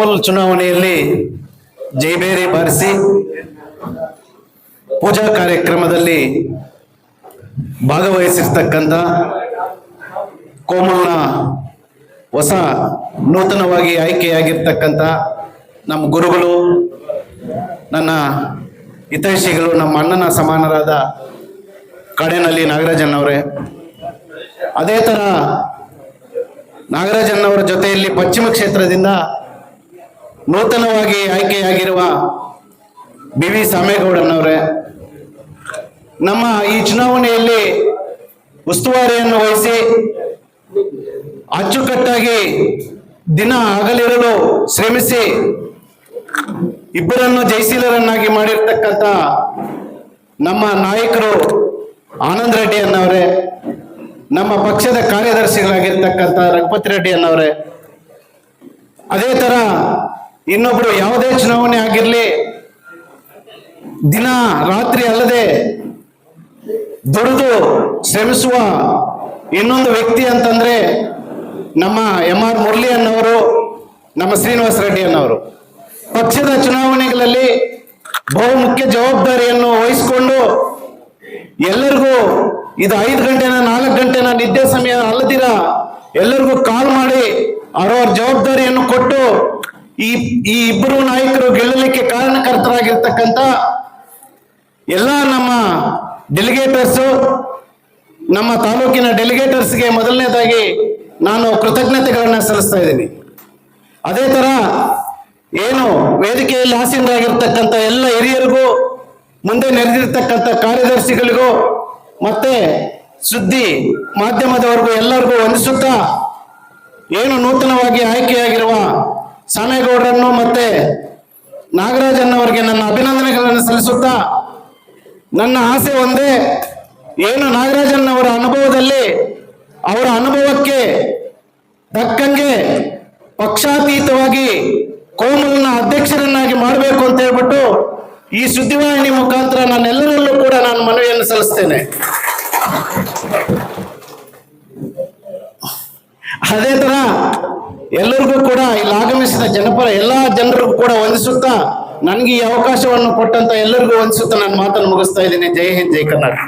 ಕೋಮಲ್ ಚುನಾವಣೆಯಲ್ಲಿ ಜೈಬೇರಿ ಬಾರಿಸಿ ಪೂಜಾ ಕಾರ್ಯಕ್ರಮದಲ್ಲಿ ಭಾಗವಹಿಸಿರ್ತಕ್ಕಂಥ ಕೋಮಲ್ನ ಹೊಸ ನೂತನವಾಗಿ ಆಯ್ಕೆಯಾಗಿರ್ತಕ್ಕಂಥ ನಮ್ಮ ಗುರುಗಳು, ನನ್ನ ಹಿತೈಷಿಗಳು, ನಮ್ಮ ಅಣ್ಣನ ಸಮಾನರಾದ ಕಡೆನಲ್ಲಿ ನಾಗರಾಜನ್ನವರೇ ಅದೇ ಥರ ನಾಗರಾಜನ್ನವರ ಜೊತೆಯಲ್ಲಿ ಪಶ್ಚಿಮ ಕ್ಷೇತ್ರದಿಂದ ನೂತನವಾಗಿ ಆಯ್ಕೆಯಾಗಿರುವ ಬಿ ವಿ ಸಾಮೇಗೌಡನವರೇ ನಮ್ಮ ಈ ಚುನಾವಣೆಯಲ್ಲಿ ಉಸ್ತುವಾರಿಯನ್ನು ವಹಿಸಿ ಅಚ್ಚುಕಟ್ಟಾಗಿ ದಿನ ಹಗಲಿರಲು ಶ್ರಮಿಸಿ ಇಬ್ಬರನ್ನು ಜಯಶೀಲರನ್ನಾಗಿ ಮಾಡಿರ್ತಕ್ಕಂಥ ನಮ್ಮ ನಾಯಕರು ಆನಂದ್ ರೆಡ್ಡಿ ಅನ್ನವರೇ ನಮ್ಮ ಪಕ್ಷದ ಕಾರ್ಯದರ್ಶಿಗಳಾಗಿರ್ತಕ್ಕಂಥ ರಘುಪತಿ ರೆಡ್ಡಿ ಅನ್ನವರೇ ಅದೇ ತರ ಇನ್ನೊಬ್ರು ಯಾವುದೇ ಚುನಾವಣೆ ಆಗಿರ್ಲಿ, ದಿನ, ರಾತ್ರಿ ಅಲ್ಲದೆ ದುಡಿದು ಶ್ರಮಿಸುವ ಇನ್ನೊಂದು ವ್ಯಕ್ತಿ ಅಂತಂದ್ರೆ ನಮ್ಮ ಎಂ ಆರ್ ಮುರಳಿ ಅನ್ನೋರು, ನಮ್ಮ ಶ್ರೀನಿವಾಸ ರೆಡ್ಡಿ ಅನ್ನೋರು. ಪಕ್ಷದ ಚುನಾವಣೆಗಳಲ್ಲಿ ಬಹುಮುಖ್ಯ ಜವಾಬ್ದಾರಿಯನ್ನು ವಹಿಸಿಕೊಂಡು ಎಲ್ಲರಿಗೂ ಇದು ಐದು ಗಂಟೆನ, ನಾಲ್ಕು ಗಂಟೆನ ನಿದ್ದೆ ಸಮಯ ಅಲ್ಲದಿರ ಎಲ್ಲರಿಗೂ ಕಾಲ್ ಮಾಡಿ ಅವರವರ ಜವಾಬ್ದಾರಿಯನ್ನು ಕೊಟ್ಟು ಈ ಈ ಇಬ್ಬರು ನಾಯಕರು ಗೆಲ್ಲಲಿಕ್ಕೆ ಕಾರಣಕರ್ತರಾಗಿರ್ತಕ್ಕಂಥ ಎಲ್ಲ ನಮ್ಮ ಡೆಲಿಗೇಟರ್ಸ್ ನಮ್ಮ ತಾಲೂಕಿನ ಡೆಲಿಗೇಟರ್ಸ್ಗೆ ಮೊದಲನೇದಾಗಿ ನಾನು ಕೃತಜ್ಞತೆಗಳನ್ನು ಸಲ್ಲಿಸ್ತಾ ಇದ್ದೀನಿ. ಅದೇ ತರ ಏನು ವೇದಿಕೆಯಲ್ಲಿ ಆಸೀನರಾಗಿರ್ತಕ್ಕಂಥ ಎಲ್ಲ ಹಿರಿಯರಿಗೂ, ಮುಂದೆ ನೆರೆದಿರ್ತಕ್ಕಂಥ ಕಾರ್ಯದರ್ಶಿಗಳಿಗೂ, ಮತ್ತೆ ಸುದ್ದಿ ಮಾಧ್ಯಮದವರೆಗೂ ಎಲ್ಲರಿಗೂ ವಂದಿಸುತ್ತಾ, ಏನು ನೂತನವಾಗಿ ಆಯ್ಕೆಯಾಗಿರುವ ಸಾಮೇಗೌಡರನ್ನು ಮತ್ತೆ ನಾಗರಾಜನ್ನವರಿಗೆ ನನ್ನ ಅಭಿನಂದನೆಗಳನ್ನು ಸಲ್ಲಿಸುತ್ತಾ ನನ್ನ ಆಸೆ ಒಂದೇ, ಏನು ನಾಗರಾಜನ್ನವರ ಅನುಭವದಲ್ಲಿ ಅವರ ಅನುಭವಕ್ಕೆ ತಕ್ಕಂಗೆ ಪಕ್ಷಾತೀತವಾಗಿ ಕೋಮಲ್ನ ಅಧ್ಯಕ್ಷರನ್ನಾಗಿ ಮಾಡಬೇಕು ಅಂತ ಹೇಳ್ಬಿಟ್ಟು ಈ ಸುದ್ದಿವಾಹಿನಿ ಮುಖಾಂತರ ನನ್ನೆಲ್ಲರಲ್ಲೂ ಕೂಡ ನಾನು ಮನವಿಯನ್ನು ಸಲ್ಲಿಸ್ತೇನೆ. ಅದೇ ತರ ಎಲ್ಲರಿಗೂ ಕೂಡ ಇಲ್ಲಿ ಆಗಮಿಸಿದ ಜನಪರ ಎಲ್ಲಾ ಜನರಿಗೂ ಕೂಡ ವಂದಿಸುತ್ತಾ ನನಗೆ ಈ ಅವಕಾಶವನ್ನು ಕೊಟ್ಟಂತ ಎಲ್ಲರಿಗೂ ವಂದಿಸುತ್ತಾ ನಾನು ಮಾತನ್ನು ಮುಗಿಸ್ತಾ ಇದ್ದೀನಿ. ಜೈ ಹಿಂದ್, ಜೈ ಕರ್ನಾಟಕ.